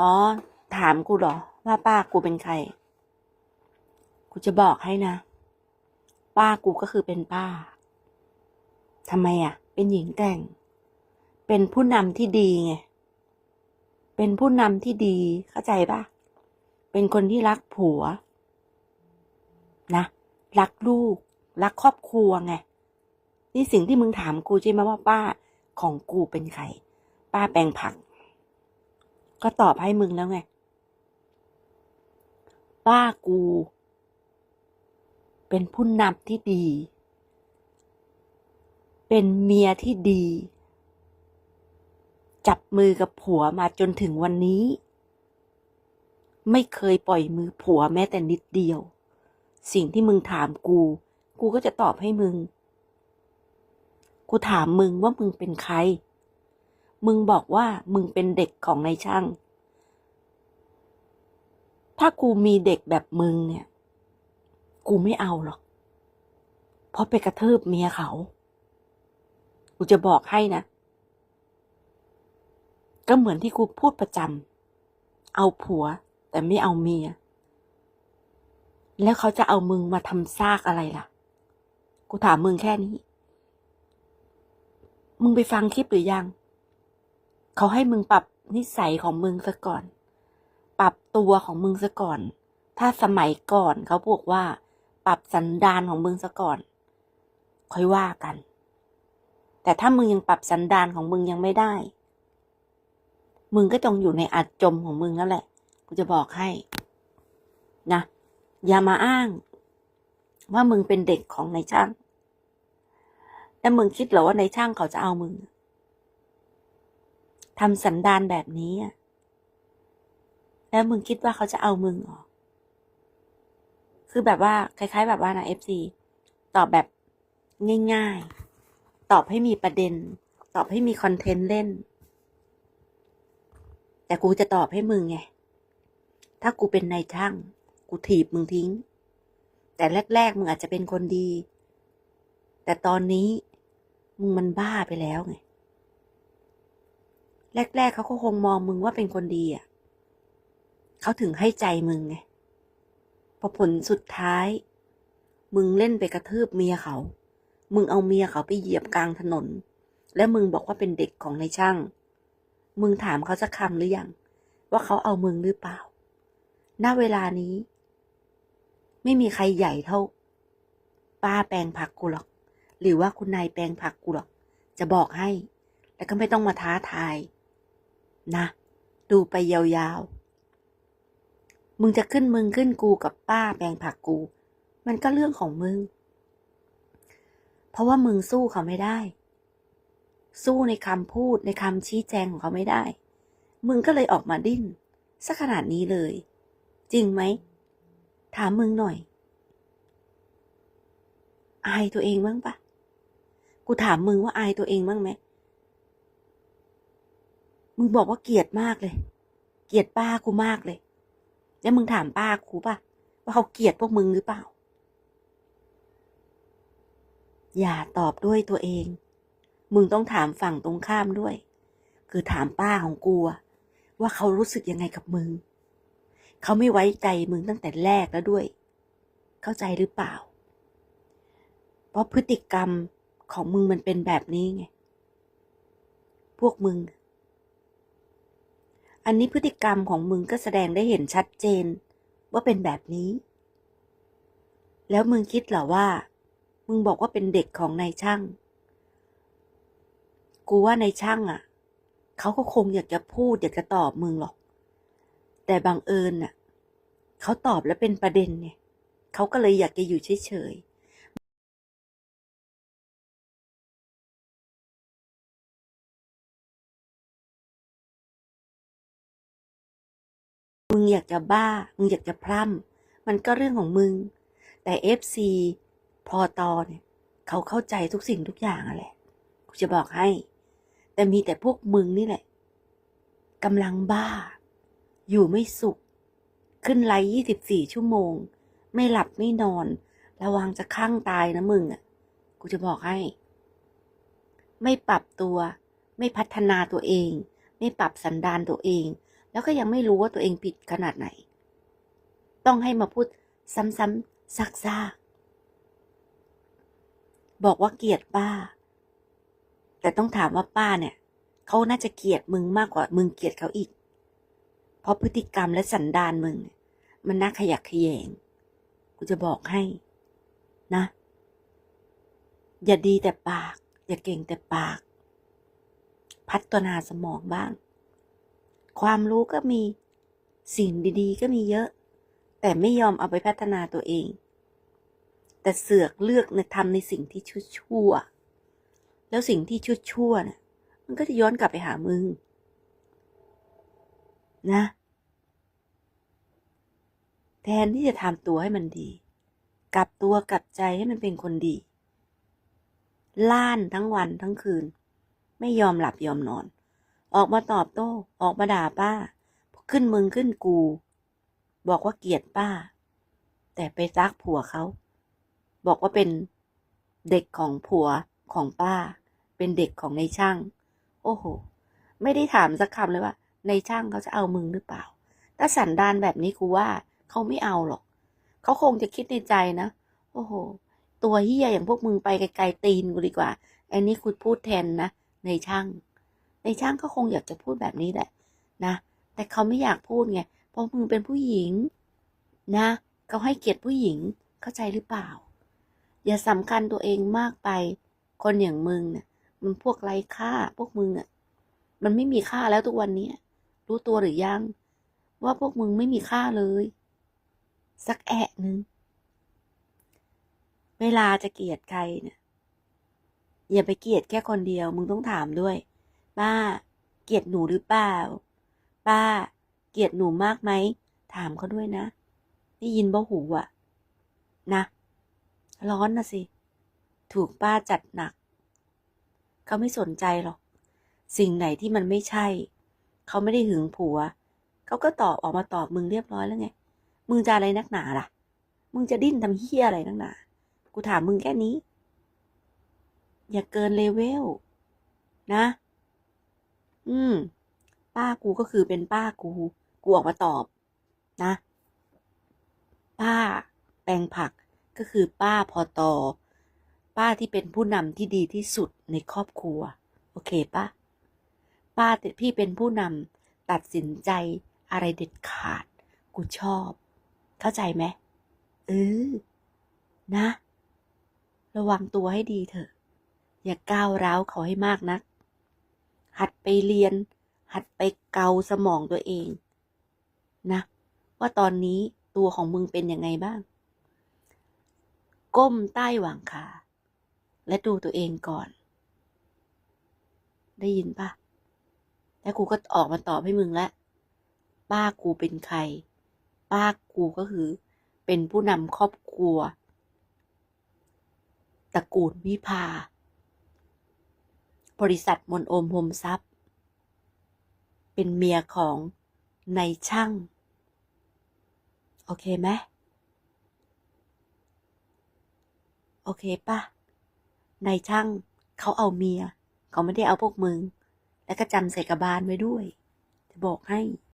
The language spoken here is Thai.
อ๋อ ถามกูเหรอ ว่าป้ากูเป็นใคร กูจะบอกให้นะ ป้ากูก็คือเป็นป้าทำไมอะ เป็นหญิงแกร่ง เป็นผู้นำที่ดีไง เป็นผู้นำที่ดีเข้าใจปะเป็นคนที่รักผัว นะ รักลูก รักครอบครัวไง นี่สิ่งที่มึงถามกูใช่ไหมว่าป้าของกูเป็นใคร ป้าแปลงผัก ก็ตอบให้มึงแล้วไง ป้ากู เป็นผู้นำที่ดี เป็นเมียที่ดี จับมือกับผัวมาจนถึงวันนี้ ไม่เคยปล่อยมือผัวแม้แต่นิดเดียว สิ่งที่มึงถามกู กูก็จะตอบให้มึง กูถามมึงว่ามึงเป็นใคร มึงบอกว่ามึงเป็นเด็กของนายช่าง ถ้ากูมีเด็กแบบมึงเนี่ย กูไม่เอาหรอก เพราะไปกระทืบเมียเขา กูจะบอกให้นะ ก็เหมือนที่กูพูดประจำ เอาผัวแต่ไม่เอาเมีย แล้วเขาจะเอามึงมาทำซากอะไรล่ะ กูถามมึงแค่นี้ มึงไปฟังคลิปหรือยัง เขาให้มึงปรับนิสัยของมึงซะก่อน ปรับตัวของมึงซะก่อน ถ้าสมัยก่อนเขาบอกว่า ปรับสันดานของมึงซะก่อน ค่อยว่ากัน แต่ถ้ามึงยังปรับสันดานของมึงยังไม่ได้ มึงก็จงอยู่ในอาจมของมึงนั่นแหละ กูจะบอกให้ นะ อย่ามาอ้าง ว่ามึงเป็นเด็กของนายช่าง แล้วมึงคิดเหรอว่านายช่างเขาจะเอามึง ทำสันดานแบบนี้อะแล้วมึงคิดว่าเขาจะเอามึงเหรอคือแบบว่า คล้าย ๆ แบบว่านะเอฟซีตอบแบบง่าย ๆ ตอบให้มีประเด็น ตอบให้มีคอนเทนต์เล่น แต่กูจะตอบให้มึงไง ถ้ากูเป็นนายช่าง กูถีบมึงทิ้ง แต่แรก ๆ มึงอาจจะเป็นคนดี แต่ตอนนี้มึงมันบ้าไปแล้วไง แรก ๆเขาก็คงมองมึงว่าเป็นคนดีอะเขาถึงให้ใจมึงไงพอผลสุดท้าย มึงเล่นไปกระทืบเมียเขา มึงเอาเมียเขาไปเหยียบกลางถนน แล้วมึงบอกว่าเป็นเด็กของนายช่าง มึงถามเขาสักคำหรือยังว่าเขาเอามึงหรือเปล่า ณ เวลานี้ ไม่มีใครใหญ่เท่า ป้าแปลงผักกูหรอก หรือว่าคุณนายแปลงผักกูหรอก จะบอกให้ แล้วก็ไม่ต้องมาท้าทาย นะ ดูไปยาวๆ มึงจะขึ้นมึงขึ้นกูกับป้าแปลงผักกู มันก็เรื่องของมึง เพราะว่ามึงสู้เขาไม่ได้ สู้ในคำพูดในคำชี้แจงของเขาไม่ได้ มึงก็เลยออกมาดิ้นสักขนาดนี้เลย จริงไหม ถามมึงหน่อย อายตัวเองบ้างปะกูถามมึงว่าอายตัวเองบ้างไหม มึงบอกว่าเกลียดมากเลย เกลียดป้ากูมากเลย แล้วมึงถามป้ากูป่ะ ว่าเขาเกลียดพวกมึงหรือเปล่า อย่าตอบด้วยตัวเอง มึงต้องถามฝั่งตรงข้ามด้วย คือถามป้าของกูว่าเขารู้สึกยังไงกับมึง เขาไม่ไว้ใจมึงตั้งแต่แรกแล้วด้วย เข้าใจหรือเปล่า เพราะพฤติกรรมของมึงมันเป็นแบบนี้ไง พวกมึง อันนี้พฤติกรรมของมึงก็แสดงได้เห็นชัดเจน ว่าเป็นแบบนี้ แล้วมึงคิดเหรอว่า มึงบอกว่าเป็นเด็กของนายช่าง กูว่านายช่างอะ เขาก็คงอยากจะพูดอยากจะตอบมึงหรอก แต่บังเอิญน่ะ เขาตอบแล้วเป็นประเด็นไงเขาก็เลยอยากจะอยู่เฉยๆ อยากจะบ้า มึงอยากจะพร่ำมันก็เรื่องของมึง แต่เอฟซีพอตอเนี่ยเขาเข้าใจทุกสิ่งทุกอย่างอะแหละกูจะบอกให้ แต่มีแต่พวกมึงนี่แหละกำลังบ้า อยู่ไม่สุข ขึ้นไลยี่สิบสี่ชั่วโมง ไม่หลับไม่นอน ระวังจะข้างตายนะมึงอะ กูจะบอกให้ ไม่ปรับตัว ไม่พัฒนาตัวเอง ไม่ปรับสันดานตัวเอง แล้วก็ยังไม่รู้ว่าตัวเองผิดขนาดไหน ต้องให้มาพูดซ้ำๆซักๆบอกว่าเกลียดป้า แต่ต้องถามว่าป้าเนี่ยเขาน่าจะเกลียดมึงมากกว่ามึงเกลียดเขาอีก เพราะพฤติกรรมและสันดานมึง มันน่าขยักขยง กูจะบอกให้ นะ อย่าดีแต่ปาก อย่าเก่งแต่ปาก พัฒนาสมองบ้าง ความรู้ก็มี สิ่งดีๆ ก็มีเยอะ แต่ไม่ยอมเอาไปพัฒนาตัวเอง แต่เสือกเลือกในทำในสิ่งที่ชั่วๆแล้วสิ่งที่ชั่วๆเนี่ย มันก็จะย้อนกลับไปหามึง นะ แทนที่จะทำตัวให้มันดี กลับตัวกลับใจให้มันเป็นคนดี ล่านทั้งวันทั้งคืน ไม่ยอมหลับยอมนอน ออกมาตอบโต้ ออกมาด่าป้า ขึ้นมึงขึ้นกู บอกว่าเกลียดป้า แต่ไปรักผัวเขา บอกว่าเป็นเด็กของผัวของป้า เป็นเด็กของในช่าง โอ้โห ไม่ได้ถามสักคำเลยว่า ในช่างเขาจะเอามึงหรือเปล่า ถ้าสันดานแบบนี้กูว่าเขาไม่เอาหรอก เขาคงจะคิดในใจนะ โอ้โห ตัวเฮียอย่างพวกมึงไปไกลๆตีนกูดีกว่าอ้นี่คุณพูดแทนนะ ในช่าง ในช่างก็คงอยากจะพูดแบบนี้แหละนะ แต่เขาไม่อยากพูดไง เพราะมึงเป็นผู้หญิง นะ เขาให้เกียรติผู้หญิง เข้าใจหรือเปล่า อย่าสำคัญตัวเองมากไป คนอย่างมึงเนี่ยมันพวกไรค่า พวกมึงอะ มันไม่มีค่าแล้วทุกวันนี้ รู้ตัวหรือยัง ว่าพวกมึงไม่มีค่าเลย สักแอะหนึ่งเวลาจะเกลียดใครเนี่ยอย่าไปเกลียดแค่คนเดียว มึงต้องถามด้วย ป้า เกลียดหนูหรือเปล่า ป้า เกลียดหนูมากไหม ถามเขาด้วยนะ ได้ยินบ่หูอะนะ ร้อนนะสิ ถูกป้าจัดหนัก เขาไม่สนใจหรอก สิ่งไหนที่มันไม่ใช่ เขาไม่ได้หึงผัว เขาก็ตอบออกมาตอบมึงเรียบร้อยแล้วไง มึงจะอะไรนักหนาล่ะ มึงจะดิ้นทำเฮี้ยอะไรนักหนา กูถามมึงแค่นี้ อย่าเกินเลเวลนะ อืม ป้ากูก็คือเป็นป้ากู กูออกมาตอบนะ ป้า แปลงผักก็คือป้าพอตอ ป้าที่เป็นผู้นำที่ดีที่สุดในครอบครัว โอเคปะป้าพี่เป็นผู้นำตัดสินใจอะไรเด็ดขาด กูชอบ เข้าใจไหมเออนะ ระวังตัวให้ดีเถอะ อย่าก้าวร้าวเขาให้มากนัก หัดไปเรียน หัดไปเกาสมองตัวเองนะ ว่าตอนนี้ตัวของมึงเป็นยังไงบ้าง ก้มใต้หว่างขา และดูตัวเองก่อน ได้ยินปะแล้วกูก็ออกมาตอบให้มึงแล้วป้ากูเป็นใคร ป้ากูก็คือ เป็นผู้นำครอบครัวตระกูลวิภา บริษัทมนโอมโฮมทรัพย์ เป็นเมียของนายช่าง โอเคไหมโอเคปะนายช่างเขาเอาเมีย เขาไม่ได้เอาพวกมึง แล้วก็จำใส่กระบาลไว้ด้วย จะบอกให้